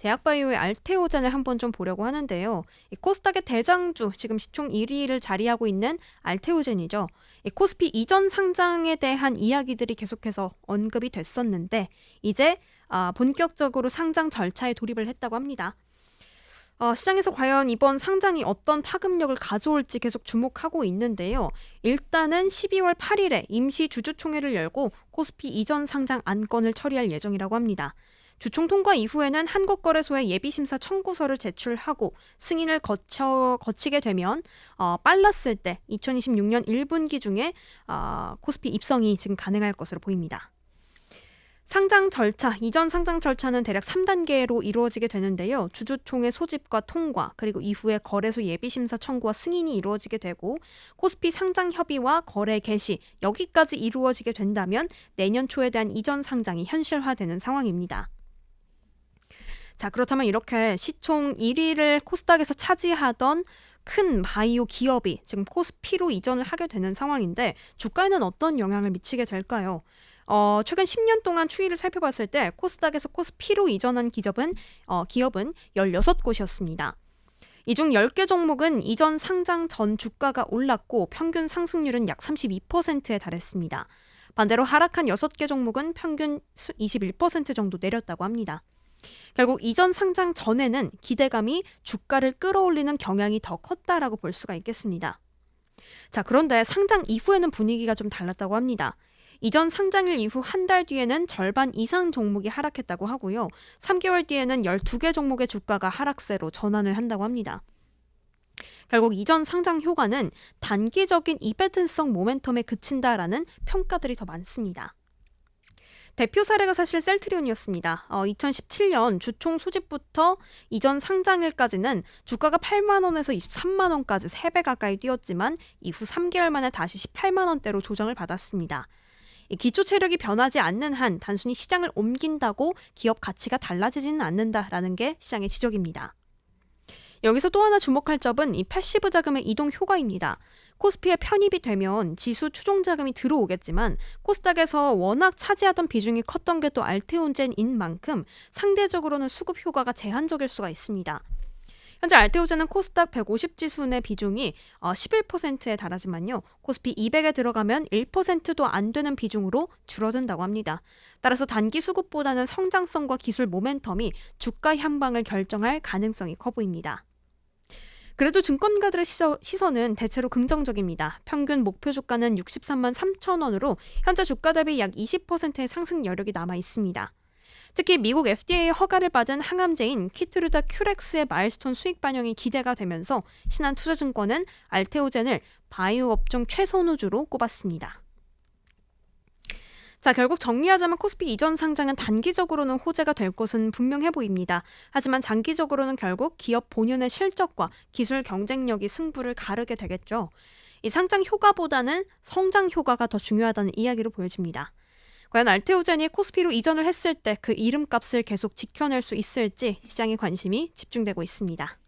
제약바이오의 알테오젠을 한번 좀 보려고 하는데요. 이 코스닥의 대장주, 지금 시총 1위를 자리하고 있는 알테오젠이죠. 이 코스피 이전 상장에 대한 이야기들이 계속해서 언급이 됐었는데 이제 아, 본격적으로 상장 절차에 돌입을 했다고 합니다. 어, 시장에서 과연 이번 상장이 어떤 파급력을 가져올지 계속 주목하고 있는데요. 일단은 12월 8일에 임시 주주총회를 열고 코스피 이전 상장 안건을 처리할 예정이라고 합니다. 주총 통과 이후에는 한국거래소에 예비심사 청구서를 제출하고 승인을 거쳐 거치게 되면 어, 빨랐을 때 2026년 1분기 중에 어, 코스피 입성이 지금 가능할 것으로 보입니다. 상장 절차, 이전 상장 절차는 대략 3단계로 이루어지게 되는데요. 주주총회 소집과 통과, 그리고 이후에 거래소 예비심사 청구와 승인이 이루어지게 되고, 코스피 상장 협의와 거래 개시, 여기까지 이루어지게 된다면 내년 초에 대한 이전 상장이 현실화되는 상황입니다. 자, 그렇다면 이렇게 시총 1위를 코스닥에서 차지하던 큰 바이오 기업이 지금 코스피로 이전을 하게 되는 상황인데 주가에는 어떤 영향을 미치게 될까요? 어, 최근 10년 동안 추이를 살펴봤을 때 코스닥에서 코스피로 이전한 기업은 어, 기업은 16곳이었습니다. 이 중 10개 종목은 이전 상장 전 주가가 올랐고 평균 상승률은 약 32%에 달했습니다. 반대로 하락한 6개 종목은 평균 21% 정도 내렸다고 합니다. 결국 이전 상장 전에는 기대감이 주가를 끌어올리는 경향이 더 컸다라고 볼 수가 있겠습니다. 자, 그런데 상장 이후에는 분위기가 좀 달랐다고 합니다. 이전 상장일 이후 한 달 뒤에는 절반 이상 종목이 하락했다고 하고요. 3개월 뒤에는 12개 종목의 주가가 하락세로 전환을 한다고 합니다. 결국 이전 상장 효과는 단기적인 이벤트성 모멘텀에 그친다라는 평가들이 더 많습니다. 대표 사례가 사실 셀트리온이었습니다. 어, 2017년 주총 소집부터 이전 상장일까지는 주가가 8만 원에서 23만 원까지 3배 가까이 뛰었지만 이후 3개월 만에 다시 18만 원대로 조정을 받았습니다. 기초 체력이 변하지 않는 한 단순히 시장을 옮긴다고 기업 가치가 달라지지는 않는다라는 게 시장의 지적입니다. 여기서 또 하나 주목할 점은 이 패시브 자금의 이동 효과입니다. 코스피에 편입이 되면 지수 추종 자금이 들어오겠지만 코스닥에서 워낙 차지하던 비중이 컸던 게 또 알테온젠인 만큼 상대적으로는 수급 효과가 제한적일 수가 있습니다. 현재 알테오젠은 코스닥 150 지수 내 비중이 11%에 어, 달하지만요. 코스피 200에 들어가면 1%도 안 되는 비중으로 줄어든다고 합니다. 따라서 단기 수급보다는 성장성과 기술 모멘텀이 주가 향방을 결정할 가능성이 커 보입니다. 그래도 증권가들의 시선, 은 대체로 긍정적입니다. 평균 목표 주가는 63만 3천 원으로 현재 주가 대비 약 20%의 상승 여력이 남아 있습니다. 특히 미국 FDA 허가를 받은 항암제인 키트루다 큐렉스의 마일스톤 수익 반영이 기대가 되면서 신한투자증권은 알테오젠을 바이오 업종 최선우주로 꼽았습니다. 자, 결국 정리하자면 코스피 이전 상장은 단기적으로는 호재가 될 것은 분명해 보입니다. 하지만 장기적으로는 결국 기업 본연의 실적과 기술 경쟁력이 승부를 가르게 되겠죠. 이 상장 효과보다는 성장 효과가 더 중요하다는 이야기로 보여집니다. 과연 알테오젠이 코스피로 이전을 했을 때 그 이름값을 계속 지켜낼 수 있을지 시장의 관심이 집중되고 있습니다.